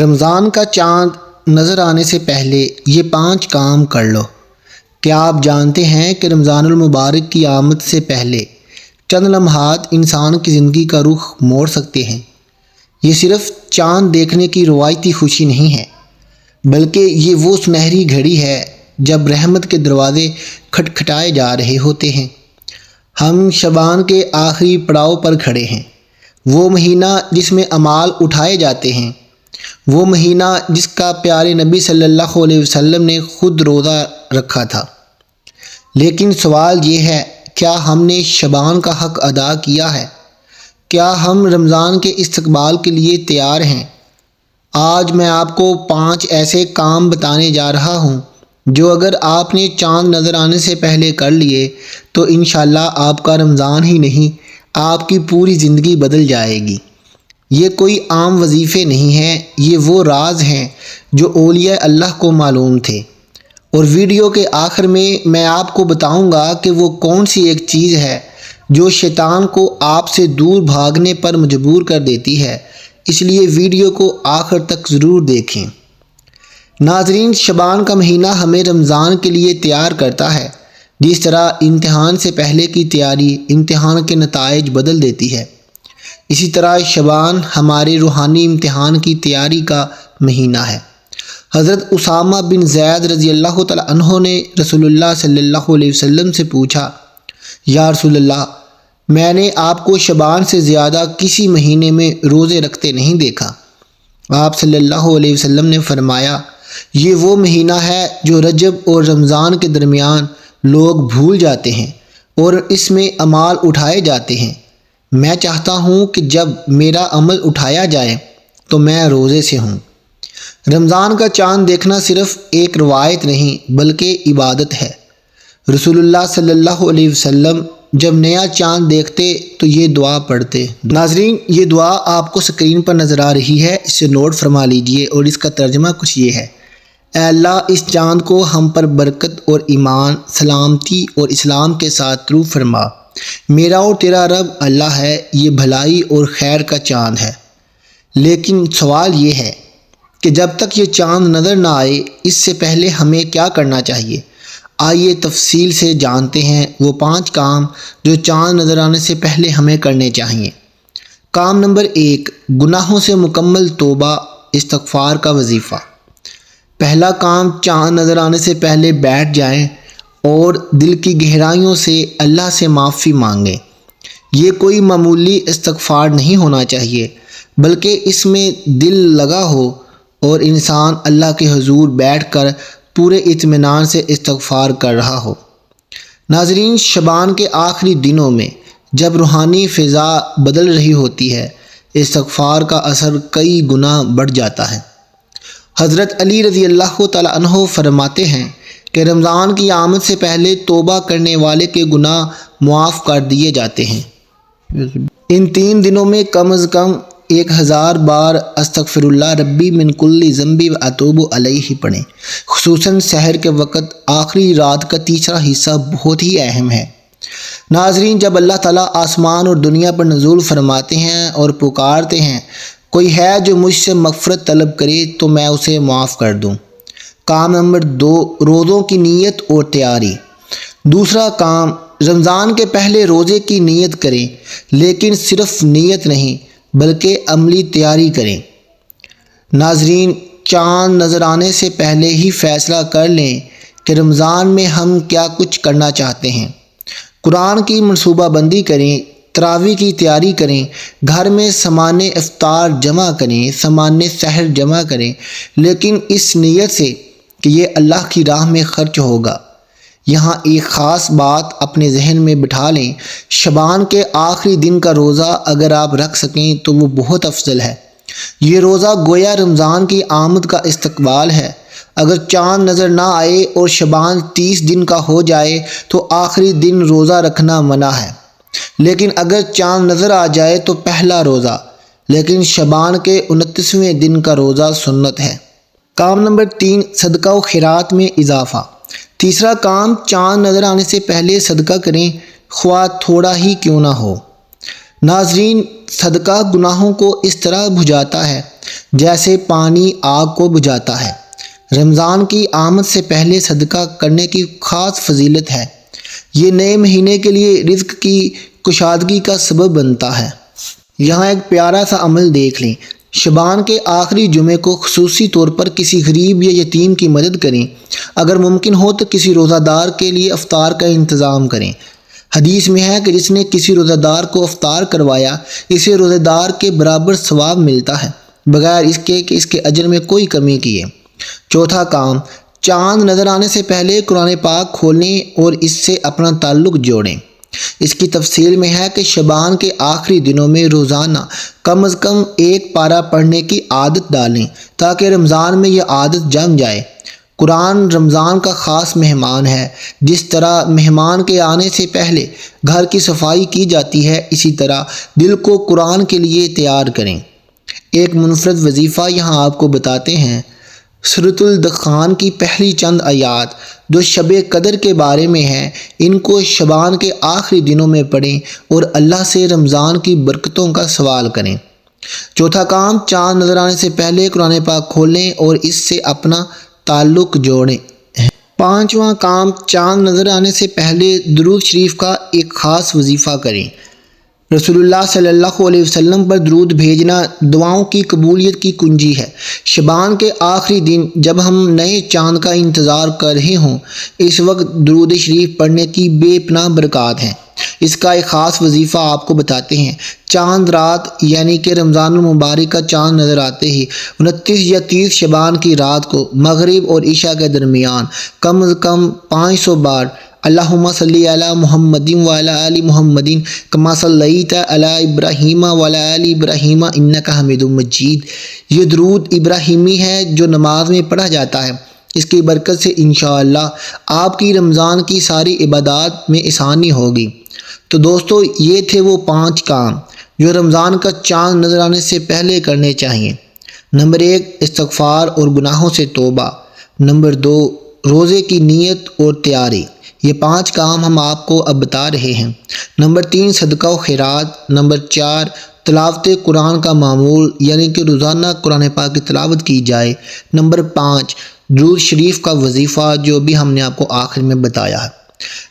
رمضان کا چاند نظر آنے سے پہلے یہ پانچ کام کر لو۔ کیا آپ جانتے ہیں کہ رمضان المبارک کی آمد سے پہلے چند لمحات انسان کی زندگی کا رخ موڑ سکتے ہیں؟ یہ صرف چاند دیکھنے کی روایتی خوشی نہیں ہے، بلکہ یہ وہ سنہری گھڑی ہے جب رحمت کے دروازے کھٹکھٹائے جا رہے ہوتے ہیں۔ ہم شبان کے آخری پڑاؤ پر کھڑے ہیں، وہ مہینہ جس میں امال اٹھائے جاتے ہیں۔ وہ مہینہ جس کا پیارے نبی صلی اللہ علیہ وسلم نے خود روزہ رکھا تھا۔ لیکن سوال یہ ہے، کیا ہم نے شبان کا حق ادا کیا ہے؟ کیا ہم رمضان کے استقبال کے لیے تیار ہیں؟ آج میں آپ کو پانچ ایسے کام بتانے جا رہا ہوں جو اگر آپ نے چاند نظر آنے سے پہلے کر لیے تو انشاءاللہ آپ کا رمضان ہی نہیں، آپ کی پوری زندگی بدل جائے گی۔ یہ کوئی عام وظیفے نہیں ہیں، یہ وہ راز ہیں جو اولیاء اللہ کو معلوم تھے۔ اور ویڈیو کے آخر میں میں آپ کو بتاؤں گا کہ وہ کون سی ایک چیز ہے جو شیطان کو آپ سے دور بھاگنے پر مجبور کر دیتی ہے۔ اس لیے ویڈیو کو آخر تک ضرور دیکھیں۔ ناظرین، شبان کا مہینہ ہمیں رمضان کے لیے تیار کرتا ہے۔ جس طرح امتحان سے پہلے کی تیاری امتحان کے نتائج بدل دیتی ہے۔ اسی طرح شبان ہمارے روحانی امتحان کی تیاری کا مہینہ ہے۔ حضرت اسامہ بن زید رضی اللہ تعالیٰ عنہ نے رسول اللہ صلی اللہ علیہ وسلم سے پوچھا، یا رسول اللہ، میں نے آپ کو شبان سے زیادہ کسی مہینے میں روزے رکھتے نہیں دیکھا۔ آپ صلی اللہ علیہ وسلم نے فرمایا، یہ وہ مہینہ ہے جو رجب اور رمضان کے درمیان لوگ بھول جاتے ہیں اور اس میں امال اٹھائے جاتے ہیں۔ میں چاہتا ہوں کہ جب میرا عمل اٹھایا جائے تو میں روزے سے ہوں۔ رمضان کا چاند دیکھنا صرف ایک روایت نہیں بلکہ عبادت ہے۔ رسول اللہ صلی اللہ علیہ وسلم جب نیا چاند دیکھتے تو یہ دعا پڑھتے۔ ناظرین، یہ دعا آپ کو سکرین پر نظر آ رہی ہے، اسے نوٹ فرما لیجیے اور اس کا ترجمہ کچھ یہ ہے۔ اے اللہ، اس چاند کو ہم پر برکت اور ایمان، سلامتی اور اسلام کے ساتھ رو فرما۔ میرا اور تیرا رب اللہ ہے، یہ بھلائی اور خیر کا چاند ہے۔ لیکن سوال یہ ہے کہ جب تک یہ چاند نظر نہ آئے، اس سے پہلے ہمیں کیا کرنا چاہیے؟ آئیے تفصیل سے جانتے ہیں وہ پانچ کام جو چاند نظر آنے سے پہلے ہمیں کرنے چاہیے۔ کام نمبر ایک، گناہوں سے مکمل توبہ، استغفار کا وظیفہ۔ پہلا کام، چاند نظر آنے سے پہلے بیٹھ جائیں۔ اور دل کی گہرائیوں سے اللہ سے معافی مانگیں۔ یہ کوئی معمولی استغفار نہیں ہونا چاہیے، بلکہ اس میں دل لگا ہو اور انسان اللہ کے حضور بیٹھ کر پورے اطمینان سے استغفار کر رہا ہو۔ ناظرین، شبان کے آخری دنوں میں جب روحانی فضا بدل رہی ہوتی ہے، استغفار کا اثر کئی گنا بڑھ جاتا ہے۔ حضرت علی رضی اللہ تعالیٰ عنہ فرماتے ہیں کہ رمضان کی آمد سے پہلے توبہ کرنے والے کے گناہ معاف کر دیے جاتے ہیں۔ ان تین دنوں میں کم از کم ایک ہزار بار استغفر اللہ ربی من کلی ضمبی و اطوب علیہ پڑھیں۔ خصوصاً سحر کے وقت آخری رات کا تیسرا حصہ بہت ہی اہم ہے۔ ناظرین، جب اللہ تعالیٰ آسمان اور دنیا پر نزول فرماتے ہیں اور پکارتے ہیں، کوئی ہے جو مجھ سے مغفرت طلب کرے تو میں اسے معاف کر دوں۔ کام نمبر دو، روزوں کی نیت اور تیاری۔ دوسرا کام، رمضان کے پہلے روزے کی نیت کریں، لیکن صرف نیت نہیں، بلکہ عملی تیاری کریں۔ ناظرین، چاند نظر آنے سے پہلے ہی فیصلہ کر لیں کہ رمضان میں ہم کیا کچھ کرنا چاہتے ہیں۔ قرآن کی منصوبہ بندی کریں، تراوی کی تیاری کریں، گھر میں سامان افطار جمع کریں، سامان سحر جمع کریں، لیکن اس نیت سے کہ یہ اللہ کی راہ میں خرچ ہوگا۔ یہاں ایک خاص بات اپنے ذہن میں بٹھا لیں۔ شبان کے آخری دن کا روزہ اگر آپ رکھ سکیں تو وہ بہت افضل ہے۔ یہ روزہ گویا رمضان کی آمد کا استقبال ہے۔ اگر چاند نظر نہ آئے اور شبان تیس دن کا ہو جائے تو آخری دن روزہ رکھنا منع ہے۔ لیکن اگر چاند نظر آ جائے تو پہلا روزہ۔ لیکن شبان کے انتیسویں دن کا روزہ سنت ہے۔ کام نمبر تین، صدقہ و خیرات میں اضافہ۔ تیسرا کام، چاند نظر آنے سے پہلے صدقہ کریں، خواہ تھوڑا ہی کیوں نہ ہو۔ ناظرین، صدقہ گناہوں کو اس طرح بجھاتا ہے، جیسے پانی آگ کو بجھاتا ہے۔ رمضان کی آمد سے پہلے صدقہ کرنے کی خاص فضیلت ہے۔ یہ نئے مہینے کے لیے رزق کی کشادگی کا سبب بنتا ہے۔ یہاں ایک پیارا سا عمل دیکھ لیں۔ شبان کے آخری جمعے کو خصوصی طور پر کسی غریب یا یتیم کی مدد کریں۔ اگر ممکن ہو تو کسی روزہ دار کے لیے افطار کا انتظام کریں۔ حدیث میں ہے کہ جس نے کسی روزہ دار کو افطار کروایا، اسے روزہ دار کے برابر ثواب ملتا ہے، بغیر اس کے کہ اس کے اجر میں کوئی کمی کیے چوتھا کام، چاند نظر آنے سے پہلے قرآن پاک کھولیں اور اس سے اپنا تعلق جوڑیں۔ اس کی تفصیل میں ہے کہ شبان کے آخری دنوں میں روزانہ کم از کم ایک پارہ پڑھنے کی عادت ڈالیں تاکہ رمضان میں یہ عادت جم جائے۔ قرآن رمضان کا خاص مہمان ہے۔ جس طرح مہمان کے آنے سے پہلے گھر کی صفائی کی جاتی ہے، اسی طرح دل کو قرآن کے لیے تیار کریں۔ ایک منفرد وظیفہ یہاں آپ کو بتاتے ہیں۔ سرت الدخان کی پہلی چند آیات جو شب قدر کے بارے میں ہیں، ان کو شبان کے آخری دنوں میں پڑھیں اور اللہ سے رمضان کی برکتوں کا سوال کریں۔ چوتھا کام، چاند نظر آنے سے پہلے قرآن پاک کھولیں اور اس سے اپنا تعلق جوڑیں۔ پانچواں کام، چاند نظر آنے سے پہلے درود شریف کا ایک خاص وظیفہ کریں۔ رسول اللہ صلی اللہ علیہ وسلم پر درود بھیجنا دعاؤں کی قبولیت کی کنجی ہے۔ شبان کے آخری دن جب ہم نئے چاند کا انتظار کر رہے ہوں، اس وقت درود شریف پڑھنے کی بے پناہ برکات ہیں۔ اس کا ایک خاص وظیفہ آپ کو بتاتے ہیں۔ چاند رات یعنی کہ رمضان المبارک کا چاند نظر آتے ہی انتیس یا تیس شبان کی رات کو مغرب اور عشاء کے درمیان کم از کم پانچ سو بار اللہم صلی علی محمد وعلی آل محمد کما صلیت علی ابراہیم وعلی آل ابراہیم انکا حمید مجید۔ یہ درود ابراہیمی ہے جو نماز میں پڑھا جاتا ہے۔ اس کی برکت سے انشاءاللہ آپ کی رمضان کی ساری عبادات میں آسانی ہوگی۔ تو دوستو، یہ تھے وہ پانچ کام جو رمضان کا چاند نظر آنے سے پہلے کرنے چاہیے۔ نمبر ایک، استغفار اور گناہوں سے توبہ۔ نمبر دو، روزے کی نیت اور تیاری۔ یہ پانچ کام ہم آپ کو اب بتا رہے ہیں۔ نمبر تین، صدقہ و خیرات۔ نمبر چار، تلاوت قرآن کا معمول یعنی کہ روزانہ قرآن پاک کی تلاوت کی جائے۔ نمبر پانچ، درود شریف کا وظیفہ، جو بھی ہم نے آپ کو آخر میں بتایا ہے۔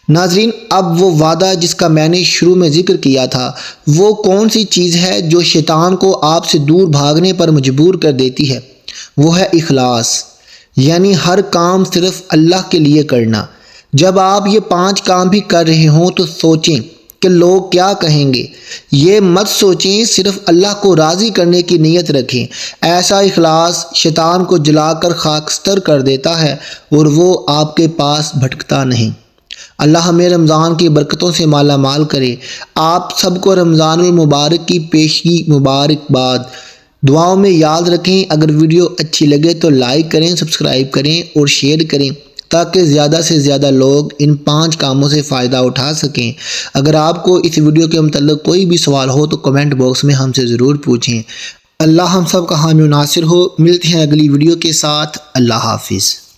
ناظرین، اب وہ وعدہ جس کا میں نے شروع میں ذکر کیا تھا، وہ کون سی چیز ہے جو شیطان کو آپ سے دور بھاگنے پر مجبور کر دیتی ہے؟ وہ ہے اخلاص یعنی ہر کام صرف اللہ کے لیے کرنا۔ جب آپ یہ پانچ کام بھی کر رہے ہوں تو سوچیں کہ لوگ کیا کہیں گے۔ یہ مت سوچیں صرف اللہ کو راضی کرنے کی نیت رکھیں۔ ایسا اخلاص شیطان کو جلا کر خاکستر کر دیتا ہے اور وہ آپ کے پاس بھٹکتا نہیں۔ اللہ ہمیں رمضان کی برکتوں سے مالا مال کرے۔ آپ سب کو رمضان المبارک کی پیشگی مبارکباد دعاؤں میں یاد رکھیں، اگر ویڈیو اچھی لگے تو لائک کریں، سبسکرائب کریں اور شیئر کریں۔ تاکہ زیادہ سے زیادہ لوگ ان پانچ کاموں سے فائدہ اٹھا سکیں۔ اگر آپ کو اس ویڈیو کے متعلق کوئی بھی سوال ہو تو کمنٹ باکس میں ہم سے ضرور پوچھیں۔ اللہ ہم سب کا حامی و ناصر ہو۔ ملتے ہیں اگلی ویڈیو کے ساتھ۔ اللہ حافظ۔